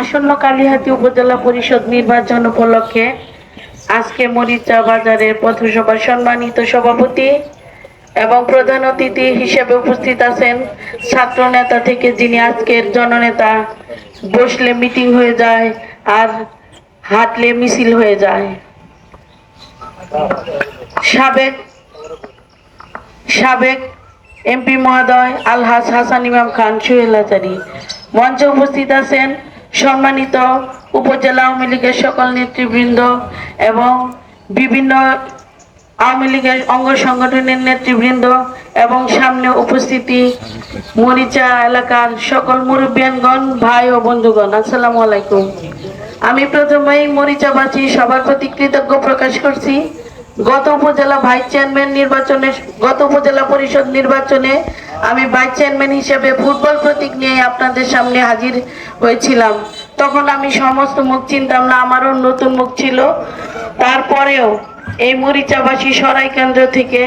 আসন্ন কালীহাতি উপজেলা পরিষদ নির্বাচন উপলক্ষে আজকে মরিচা বাজারের পথসভার সম্মানিত সভাপতি এবং প্রধান অতিথি হিসেবে উপস্থিত আছেন ছাত্র নেতা থেকে যিনি আজকের জননেতা। বসলে মিটিং হয়ে যায় আর হাঁটলে মিছিল হয়ে যায়। সাবেক সাবেক এমপি মহোদয় আলহাজ হাসান ইমাম খান সোহেল আচারি মঞ্চে উপস্থিত আছেন সম্মানিত উপজেলা আওয়ামী লীগের সকল নেতৃবৃন্দ এবং বিভিন্ন আওয়ামী লীগের অঙ্গ সংগঠনের নেতৃবৃন্দ এবং সামনে উপস্থিতি মরিচা এলাকার সকল মুরব্বিয়ানগণ, ভাই ও বন্ধুগণ, আসসালামু আলাইকুম। আমি প্রথমেই মরিচাবাসী সবার প্রতি কৃতজ্ঞ প্রকাশ করছি। গত উপজেলা ভাইস চেয়ারম্যান নির্বাচনে, গত উপজেলা পরিষদ নির্বাচনে আমি ভাইস চেয়ারম্যান হিসেবে ফুটবল প্রতীক নিয়ে আপনাদের সামনে হাজির হয়েছিলাম। তখন আমি সমস্ত মুখ চিনতাম না, আমারও নতুন মুখ ছিল। তারপরেও এই মরিচাবাসী সরাই কেন্দ্র থেকে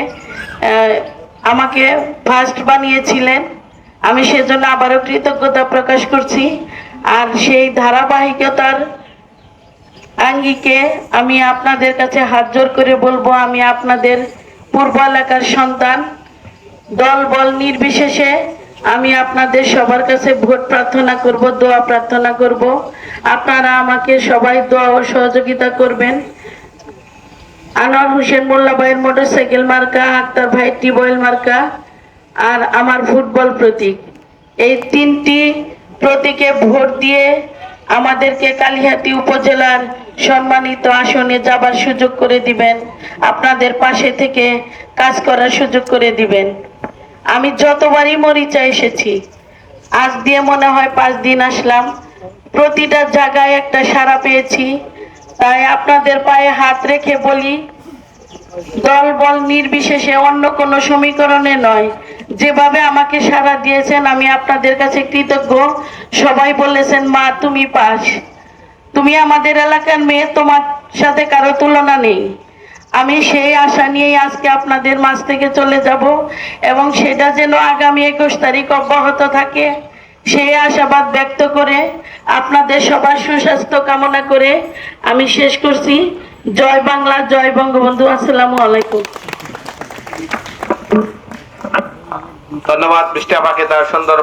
আমাকে ফার্স্ট বানিয়েছিলেন। আমি সেজন্য আবারও কৃতজ্ঞতা প্রকাশ করছি। আর সেই ধারাবাহিকতার আঙ্গিকে আমি আপনাদের কাছে হাত জোর করে বলব, আমি আপনাদের পূর্ব এলাকার সন্তান। দল বল নির্বিশেষে আমি আপনাদের সবার কাছে ভোট প্রার্থনা করব, দোয়া প্রার্থনা করব। আপনারা আমাকে সবাই দোয়া ও সহযোগিতা করবেন। আনোয়ার হোসেন মোল্লা ভাইয়ের মোটরসাইকেল মার্কা, আক্তার ভাই টিউবওয়েল মার্কা, আর আমার ফুটবল প্রতীক। এই তিনটি প্রতীকে ভোট দিয়ে আমাদেরকে কালিহাতি উপজেলার সম্মানিত আসনে যাবার সুযোগ করে দিবেন। আপনাদের পাশে থেকে কাজ করার সুযোগ করে দিবেন। আমি যতবারই মরিচা এসেছি, আজ দিয়ে মনে হয় পাঁচ দিন আসলাম। প্রতিটা জায়গায় একটা সাড়া পেয়েছি। তাই আপনাদের পায়ে হাত রেখে বলি দল বল নির্বিশেষে অন্য কোনো সমীকরণে নয়। যেভাবে আমাকে সাড়া দিয়েছেন, আমি আপনাদের কাছে কৃতজ্ঞ। সবাই বলেছেন, মা, তুমি পাস। তুমি আমাদের এলাকার মেয়ে, তোমার সাথে কারও তুলনা নেই। আমি সেই আশা নিয়েই আজকে আপনাদের মাঝ থেকে চলে যাব এবং সেটা যেন আগামী একুশ তারিখ অব্যাহত থাকে। সেই আশাবাদ ব্যক্ত করে আপনাদের সবার সুস্বাস্থ্য কামনা করে আমি শেষ করছি। জয় বাংলা, জয় বঙ্গবন্ধু। আসসালামু আলাইকুম। ধন্যবাদ বৃষ্টি আপাকে তার সুন্দর